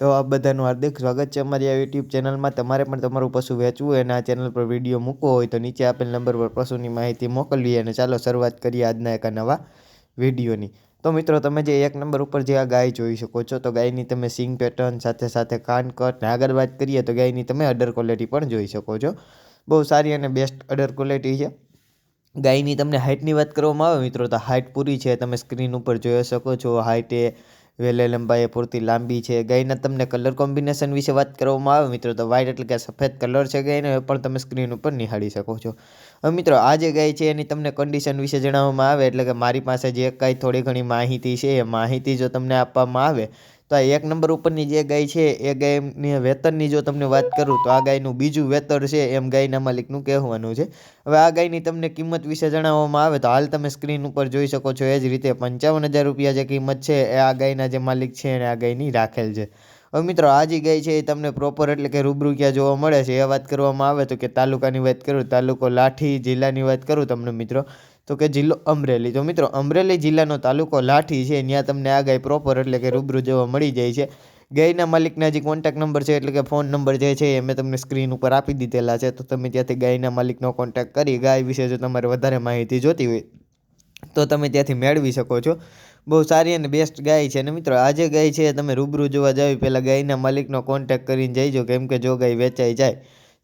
તો આ બધાનું હાર્દિક સ્વાગત છે અમારી આ યુટ્યુબ ચેનલમાં. તમારે પણ તમારું પશુ વેચવું હોય અને આ ચેનલ પર વીડિયો મૂકવો હોય તો નીચે આપેલ નંબર પર પશુની માહિતી મોકલવી અને ચાલો શરૂઆત કરીએ આજના એક નવા વિડીયોની. તો મિત્રો, તમે જે એક નંબર ઉપર જે આ ગાય જોઈ શકો છો, તો ગાયની તમે સિંગ પેટર્ન, સાથે સાથે કાન કટ, ને આગળ વાત કરીએ તો ગાયની તમે અડર ક્વોલિટી પણ જોઈ શકો છો. બહુ સારી અને બેસ્ટ અડર ક્વોલિટી છે. ગાયની તમને હાઇટની વાત કરવામાં આવે મિત્રો, તો હાઇટ પૂરી છે. તમે સ્ક્રીન ઉપર જોઈ શકો છો હાઇટ વેલે લંબાઈ પૂરતી લાંબી છે. ગાયના તમને કલર કોમ્બિનેશન વિશે વાત કરવામાં આવે, મિત્રો, તો વ્હાઇટ એટલે કે સફેદ કલર છે ગાયનો, એ પણ તમે સ્ક્રીન ઉપર નિહાળી શકો છો. હવે મિત્રો, આ જે ગાય છે એની તમને કન્ડિશન વિશે જણાવવામાં આવે, એટલે કે મારી પાસે જે કાંઈ થોડી ઘણી માહિતી છે, એ માહિતી જો તમને આપવામાં આવે તો આ એક નંબર ઉપરની જે ગાય છે, એ ગાયની વેતનની જો તમને વાત કરું તો આ ગાયનું બીજું વેતર છે, એમ ગાયના માલિકનું કહેવાનું છે. હવે આ ગાયની તમને કિંમત વિશે જણાવવામાં આવે તો હાલ તમે સ્ક્રીન ઉપર જોઈ શકો છો, એ જ રીતે પંચાવન હજાર રૂપિયા જે કિંમત છે, એ આ ગાયના જે માલિક છે, એને આ ગાયની રાખેલ છે. હવે મિત્રો, આ જે ગાય છે, એ તમને પ્રોપર એટલે કે રૂબરૂ ક્યાં જોવા મળે છે, એ વાત કરવામાં આવે તો કે તાલુકાની વાત કરું, તાલુકો લાઠી જિલ્લાની વાત કરું તમને મિત્રો. તો કે જિલ્લો અમરેલી. તો મિત્રો, અમરેલી જિલ્લાનો તાલુકો લાઠી છે. ત્યાં તમને આ ગાય પ્રોપર એટલે કે રૂબરૂ જોવા મળી જાય છે. ગાયના માલિકના જે કોન્ટેક નંબર છે એટલે કે ફોન નંબર જે છે એ મેં તમને સ્ક્રીન ઉપર આપી દીધેલા છે. તો તમે ત્યાંથી ગાયના માલિકનો કોન્ટેક કરી, ગાય વિશે જો તમારે વધારે માહિતી જોતી હોય, તો તમે ત્યાંથી મેળવી શકો છો. બહુ સારી અને બેસ્ટ ગાય છે. અને મિત્રો આજે ગાય છે તમે રૂબરૂ જોવા જાવ પહેલાં ગાયના માલિકનો કોન્ટેક કરીને જઈજો. કેમ કે જો ગાય વેચાઈ જાય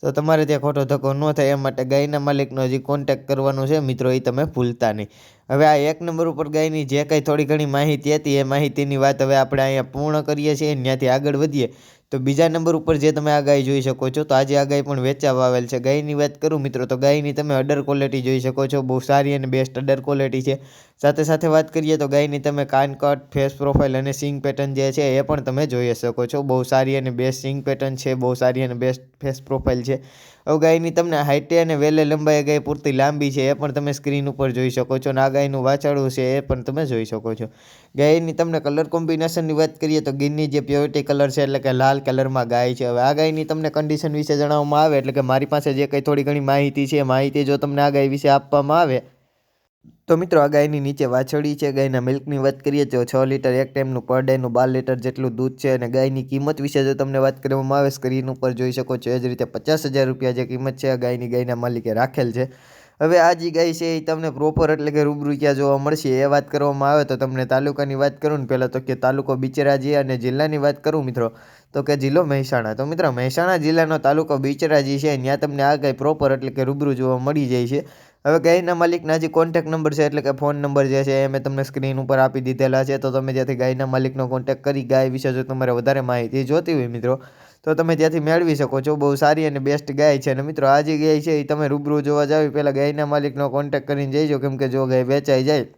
તો તમારે ત્યાં ખોટો ધક્કો ન થાય એ માટે ગાયના માલિકનો જે કોન્ટેક કરવાનો છે. મિત્રો એ તમે ભૂલતા નહીં. હવે આ એક નંબર ઉપર ગાયની જે કંઈ થોડી ઘણી માહિતી હતી, એ માહિતીની વાત હવે આપણે અહીંયા પૂર્ણ કરીએ છીએ. ત્યાંથી આગળ વધીએ. તો બીજા નંબર ઉપર જે તમે આ ગાય જોઈ શકો છો, તો આજે આ ગાય પણ વેચાવા આવેલ છે. ગાયની વાત કરું મિત્રો, તો ગાયની તમે અડર ક્વોલિટી જોઈ શકો છો, બહુ સારી અને બેસ્ટ અડર ક્વોલિટી છે. સાથે સાથે વાત કરીએ તો ગાયની તમે કાન ફેસ પ્રોફાઇલ અને સિંગ પેટર્ન જે છે, એ પણ તમે જોઈ શકો છો. બહુ સારી અને બેસ્ટ સિંગ પેટર્ન છે, બહુ સારી અને બેસ્ટ ફેસ પ્રોફાઇલ છે. હવે ગાયની તમને હાઇટે અને વેલે લંબાઈ ગાય પૂરતી લાંબી છે, એ પણ તમે સ્ક્રીન ઉપર જોઈ શકો છો અને આ ગાયનું વાછરડું છે, એ પણ તમે જોઈ શકો છો. ગાયની તમને કલર કોમ્બિનેશનની વાત કરીએ તો ગીરની જે પ્યોરિટી કલર છે, એટલે કે લાલ કલરમાં ગાય છે. હવે આ ગાયની તમને કન્ડિશન વિશે જણાવવામાં આવે, એટલે કે મારી પાસે જે કંઈ થોડી ઘણી માહિતી છે માહિતી જો તમને આ ગાય વિશે આપવામાં આવે તો મિત્રો, આ ગાયની નીચે વાછડી છે. ગાયના મિલ્કની વાત કરીએ તો છ લીટર એક ટાઈમનું પર ડેનું બાર લીટર જેટલું દૂધ છે અને ગાયની કિંમત વિશે જો તમને વાત કરવામાં આવે, સ્ક્રીન ઉપર જોઈ શકો છો. એ જ રીતે પચાસ હજાર રૂપિયા જે કિંમત છે, આ ગાયની ગાયના માલિકે રાખેલ છે. હવે આ જે ગાય છે, એ તમને પ્રોપર એટલે કે રૂબરૂ ક્યાં જોવા મળશે. એ વાત કરવામાં આવે તો તમને તાલુકાની વાત કરું ને, પહેલાં તો કે તાલુકો બિચરાજી અને જિલ્લાની વાત કરું મિત્રો. તો કે જિલ્લો મહેસાણા. તો મિત્રો, મહેસાણા જિલ્લાનો તાલુકો બિચરાજી છે. ત્યાં તમને આ ગાય પ્રોપર એટલે કે રૂબરૂ જોવા મળી જાય છે. હવે ગાયના માલિકના જે કોન્ટેક નંબર છે, એટલે કે ફોન નંબર જે છે એ મેં તમને સ્ક્રીન ઉપર આપી દીધેલા છે. તો તમે જ્યાંથી ગાયના માલિકનો કોન્ટેક કરી, ગાય વિશે જો તમારે વધારે માહિતી જોતી હોય મિત્રો, તો તમે ત્યાંથી મેળવી શકો છો. બહુ સારી અને બેસ્ટ ગાય છે અને મિત્રો, આ જે ગાય છે એ તમે રૂબરૂ જોવા જાવ પહેલાં ગાયના માલિકનો કોન્ટેક કરીને જઈજો, કેમ કે જો ગાય વેચાઈ જાય,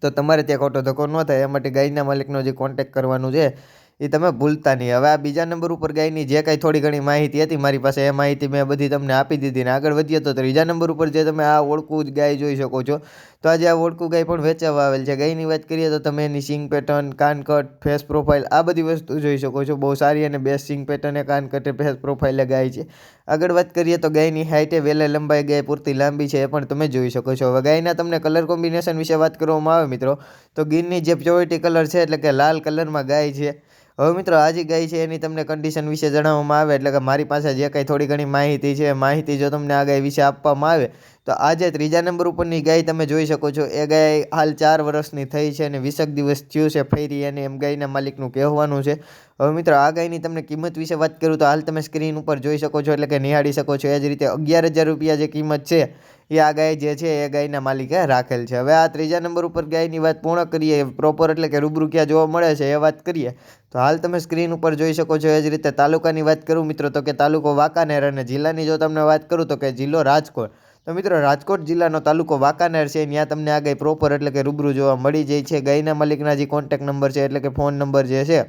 તો તમારે ત્યાં ખોટો ધક્કો ન થાય. એ માટે ગાયના માલિકનો જે કોન્ટેક કરવાનું છે એ તમે ભૂલતા નહીં. હવે આ બીજા નંબર ઉપર ગાયની જે કાંઈ થોડી ઘણી માહિતી હતી, મારી પાસે એ માહિતી મેં બધી તમને આપી દીધી ને આગળ વધીએ તો ત્રીજા નંબર ઉપર જે તમે આ ઓળખું જ ગાય જોઈ શકો છો, તો આજે આ ઓળખું ગાય પણ વેચાવા આવેલ છે. ગાયની વાત કરીએ તો તમે એની સિંગ પેટર્ન કાનકટ ફેસ પ્રોફાઇલ આ બધી વસ્તુ જોઈ શકો છો. બહુ સારી અને બેસ્ટ સિંગ પેટર્ન એ કાનકટે ફેસ પ્રોફાઇલે ગાય છે. આગળ વાત કરીએ તો ગાયની હાઇટે વેલે લંબાઈ, ગાય પૂરતી લાંબી છે એ પણ તમે જોઈ શકો છો. હવે ગાયના તમને કલર કોમ્બિનેશન વિશે વાત કરવામાં આવે મિત્રો, તો ગીરની જે પ્યોરિટી કલર છે, એટલે કે લાલ કલરમાં ગાય છે. હવે મિત્રો, આજે ગાય છે એની તમને કન્ડિશન વિશે જણાવવામાં આવે, એટલે કે મારી પાસે જે કંઈ થોડી ઘણી માહિતી છે, માહિતી જો તમને આ ગાય વિશે આપવામાં આવે, તો આજે ત્રીજા નંબર ઉપરની ગાય તમે જોઈ શકો છો, એ ગાય હાલ ચાર વર્ષની થઈ છે અને વીસક દિવસ થયું છે ફેરી અને એમ ગાયના માલિકનું કહેવાનું છે. હવે મિત્રો, આ ગાયની તમને કિંમત વિશે વાત કરું તો હાલ તમે સ્ક્રીન ઉપર જોઈ શકો છો એટલે કે નિહાળી શકો છો. એ જ રીતે અગિયાર હજાર રૂપિયા જે કિંમત છે, એ આ ગાય જે છે, એ ગાયના માલિકે રાખેલ છે. હવે આ ત્રીજા નંબર ઉપર ગાયની વાત પૂર્ણ કરીએ પ્રોપર એટલે કે રૂબરૂ ક્યાં જોવા મળે છે, એ વાત કરીએ. તો હાલ તમે સ્ક્રીન ઉપર જોઈ શકો છો, એ જ રીતે તાલુકાની વાત કરું મિત્રો, તો કે તાલુકો વાંકાનેર અને જિલ્લાની જો તમને વાત કરું તો કે જિલ્લો રાજકોટ. તો મિત્રો, રાજકોટ જિલ્લાનો તાલુકો વાંકાનેર છે ત્યાં તમને આ ગાય પ્રોપર એટલે કે રૂબરૂ જોવા મળી જાય છે. ગાયના માલિકના જે કોન્ટેક નંબર છે, એટલે કે ફોન નંબર જે છે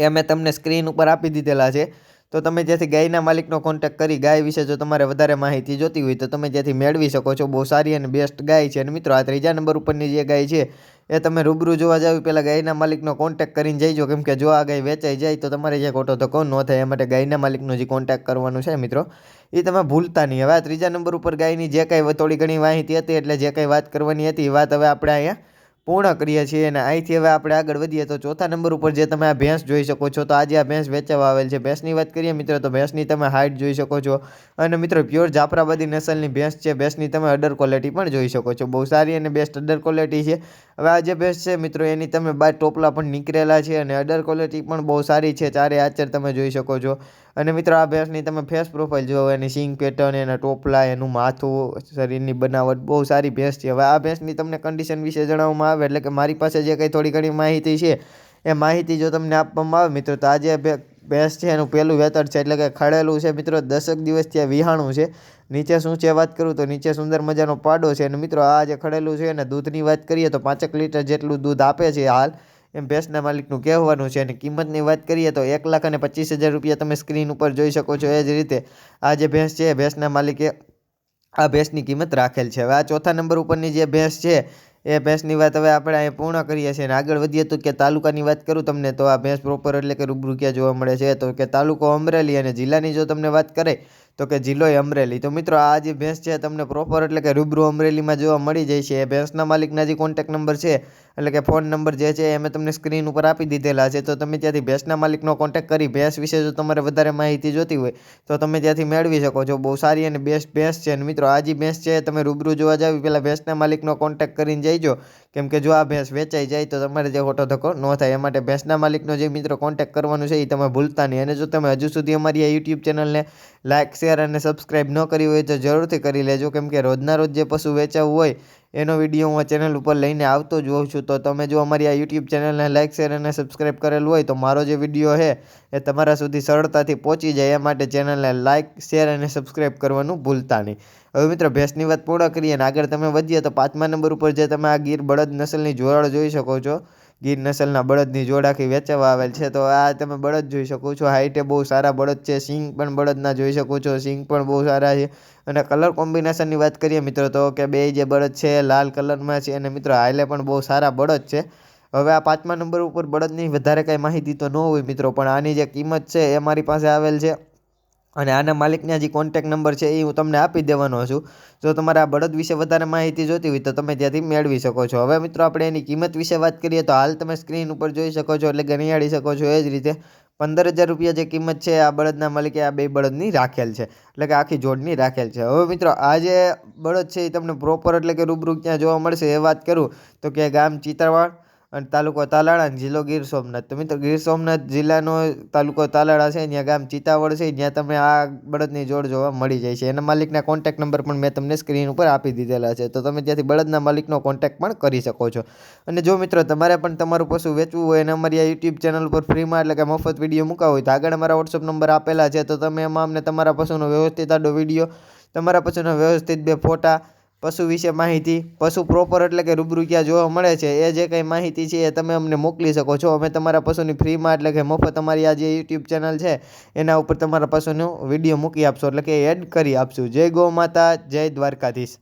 એ મેં તમને સ્ક્રીન ઉપર આપી દીધેલા છે. તો તમે જેથી ગાયના માલિકનો કોન્ટેક કરી, ગાય વિશે જો તમારે વધારે માહિતી જોતી હોય તો તમે જેથી મેળવી શકો છો. બહુ સારી અને બેસ્ટ ગાય છે. અને મિત્રો, આ ત્રીજા નંબર ઉપરની જે ગાય છે, એ તમે રૂબરૂ જોવા જાવ પહેલાં ગાયના માલિકનો કોન્ટેક કરીને જઈજો. કેમ કે જો આ ગાય વેચાઈ જાય તો તમારે જે ખોટો ધક્કો ન થાય, એ માટે ગાયના માલિકનો જે કોન્ટેક કરવાનું છે મિત્રો, એ તમે ભૂલતા નહીં. હવે આ ત્રીજા નંબર ઉપર ગાયની જે કાંઈ થોડી ઘણી માહિતી હતી, એટલે જે કાંઈ વાત કરવાની હતી, એ વાત હવે આપણે અહીંયા પૂર્ણ કરીએ છીએ અને અહીંથી હવે આપણે આગળ વધીએ તો ચોથા નંબર ઉપર જે તમે આ ભેંસ જોઈ શકો છો, તો આજે આ ભેંસ વેચવા આવેલ છે. ભેંસની વાત કરીએ મિત્રો, તો ભેંસની તમે હાઇટ જોઈ શકો છો અને મિત્રો પ્યોર જાફરાબાદી નસલની ભેંસ છે. ભેંસની તમે અડર ક્વોલિટી પણ જોઈ શકો છો. બહુ સારી અને બેસ્ટ અડર ક્વોલિટી છે. હવે આ જે ભેંસ છે મિત્રો, એની તમે બાર ટોપલા પણ નીકળેલા છે અને અડર ક્વોલિટી પણ બહુ સારી છે. ચારે આચર તમે જોઈ શકો છો. અને મિત્રો આ ભેંસની તમે ફેસ પ્રોફાઇલ જુઓ, એની સિંગ પેટર્ન એના ટોપલા, એનું માથું, શરીરની બનાવટ, બહુ સારી ભેંસ છે. હવે આ ભેંસની તમને કન્ડિશન વિશે જણાવવામાં આવે, એટલે કે મારી પાસે જે કંઈ થોડી ઘણી માહિતી છે, એ માહિતી જો તમને આપવામાં આવે મિત્રો, તો આજે ભેંસ છે, એનું પહેલું વેતર છે, એટલે કે ખડેલું છે મિત્રો, દસક દિવસથી આ વિહાણું છે. નીચે શું છે વાત કરું, તો નીચે સુંદર મજાનો પાડો છે. અને મિત્રો આ જે ખડેલું છે અને દૂધની વાત કરીએ, તો પાંચેક લીટર જેટલું દૂધ આપે છે હાલ. એમ ભેંસના માલિકનું કહેવાનું છે અને કિંમતની વાત કરીએ તો એક લાખ અને પચીસ હજાર રૂપિયા તમે સ્ક્રીન ઉપર જોઈ શકો છો એ જ રીતે આ જે ભેંસ છે ભેંસના માલિકે આ ભેંસની કિંમત રાખેલ છે. હવે આ ચોથા નંબર ઉપરની જે ભેંસ છે એ ભેંસની વાત હવે આપણે અહીં પૂર્ણ કરીએ છીએ અને આગળ વધીએ તો કે તાલુકાની વાત કરું તમને તો આ ભેંસ પ્રોપર એટલે કે રૂબરૂ ક્યાં જોવા મળે છે તો કે તાલુકો અમરેલી અને જિલ્લાની જો તમને વાત કરે તો કે જિલ્લો અમરેલી. તો મિત્રો, આ જે ભેંસ છે, તમને પ્રોપર એટલે કે રૂબરૂ અમરેલીમાં જોવા મળી જાય છે. એ ભેંસના માલિકના જે કોન્ટેક નંબર છે, એટલે કે ફોન નંબર જે છે, એ મેં તમને સ્ક્રીન ઉપર આપી દીધેલા છે. તો તમે ત્યાંથી ભેંસના માલિકનો કોન્ટેક કરી, ભેંસ વિશે જો તમારે વધારે માહિતી જોતી હોય, તો તમે ત્યાંથી મેળવી શકો છો. બહુ સારી અને બેસ્ટ ભેંસ છે. અને મિત્રો, આ જે ભેંસ છે તમે રૂબરૂ જોવા જાવ પહેલાં ભેંસના માલિકનો કોન્ટેક કરીને જઈજો. કેમ કે જો આ ભેંસ વેચાઈ જાય, તો તમારે જે ખોટો ધક્કો ન થાય. એ માટે ભેંસના માલિકનો જે મિત્રો કોન્ટેક કરવાનું છે એ તમે ભૂલતા નહીં. અને જો તમે હજુ સુધી અમારી આ યુટ્યુબ ચેનલને લાઇક શેર અને સબસ્ક્રાઈબ ન કરી હોય તો જરૂરથી કરી લેજો. કેમ કે રોજના રોજ જે પશુ વેચાવું હોય, એનો વીડિયો હું ચેનલ ઉપર લઈને આવતો જ હોઉં છું. તો તમે જો અમારી આ યુટ્યુબ ચેનલને લાઇક શેર અને સબસ્ક્રાઈબ કરેલું હોય, તો મારો જે વીડિયો છે, એ તમારા સુધી સરળતાથી પહોંચી જાય. એ માટે ચેનલને લાઇક શેર અને સબસ્ક્રાઈબ કરવાનું ભૂલતા નહીં. હવે મિત્રો, ભેંસની વાત પૂર્ણ કરીએ અને આગળ તમે વધીએ, તો પાંચમા નંબર ઉપર જે તમે આ ગીર બળદ નસલની જોડાળ જોઈ શકો છો. ગીર નસલના બળદની જોડાખી વેચવા આવેલ છે. તો આ તમે બળદ જોઈ શકો છો. હાઈટે બહુ સારા બળદ છે. સિંગ પણ બળદના જોઈ શકો છો. સિંગ પણ બહુ સારા છે. અને કલર કોમ્બિનેશનની વાત કરીએ મિત્રો, તો કે બે જે બળદ છે, લાલ કલરમાં છે. અને મિત્રો હાઈલે પણ બહુ સારા બળદ છે. હવે આ પાંચમા નંબર ઉપર બળદની વધારે કાંઈ માહિતી તો ન હોય મિત્રો, પણ આની જે કિંમત છે એ મારી પાસે આવેલ છે. અને આના માલિકના જે કોન્ટેક નંબર છે એ હું તમને આપી દેવાનો છું. જો તમારે આ બળદ વિશે વધારે માહિતી જોતી હોય તો તમે ત્યાંથી મેળવી શકો છો. હવે મિત્રો આપણે એની કિંમત વિશે વાત કરીએ તો હાલ તમે સ્ક્રીન ઉપર જોઈ શકો છો એટલે ગણિયાળી શકો છો એ જ રીતે. પંદર હજાર રૂપિયા જે કિંમત છે આ બળદના માલિકે આ બે બળદની રાખેલ છે. એટલે કે આખી જોડની રાખેલ છે. હવે મિત્રો આ જે બળદ છે એ તમને પ્રોપર એટલે કે રૂબરૂ ક્યાં જોવા મળશે એ વાત કરું. તો કે ગામ ચિત્રવાડ અને તાલુકો તાલાળા અને જિલ્લો ગીર સોમનાથ. તો મિત્રો, ગીર સોમનાથ જિલ્લાનો તાલુકો તાલાળા છે, ત્યાં ગામ ચિતાવડ છે, ત્યાં તમે આ બળદની જોડ જોવા મળી જાય છે. એના માલિકના કોન્ટેક નંબર પણ મેં તમને સ્ક્રીન ઉપર આપી દીધેલા છે. તો તમે ત્યાંથી બળદના માલિકનો કોન્ટેક પણ કરી શકો છો. અને જો મિત્રો, તમારે પણ તમારું પશુ વેચવું હોય અને અમારી આ યુટ્યુબ ચેનલ પર ફ્રીમાં એટલે કે મફત વીડિયો મૂકવા હોય, તો આગળ અમારા વોટ્સઅપ નંબર આપેલા છે. તો તમે એમાં અમને તમારા પશુનો વ્યવસ્થિત આડો વીડિયો તમારા પશુનો વ્યવસ્થિત બે ફોટા પશુ વિશે માહિતી, પશુ પ્રોપર એટલે કે રૂબરૂ ક્યાં જોવા મળે છે, એ જે કંઈ માહિતી છે એ તમે અમને મોકલી શકો છો. અમે તમારા પશુની ફ્રીમાં એટલે કે મફત અમારી આ જે યુટ્યુબ ચેનલ છે, એના ઉપર તમારા પશુનો વીડિયો મૂકી આપશો, એટલે કે એડ કરી આપશું. જય ગૌ માતા, જય દ્વારકાધીશ.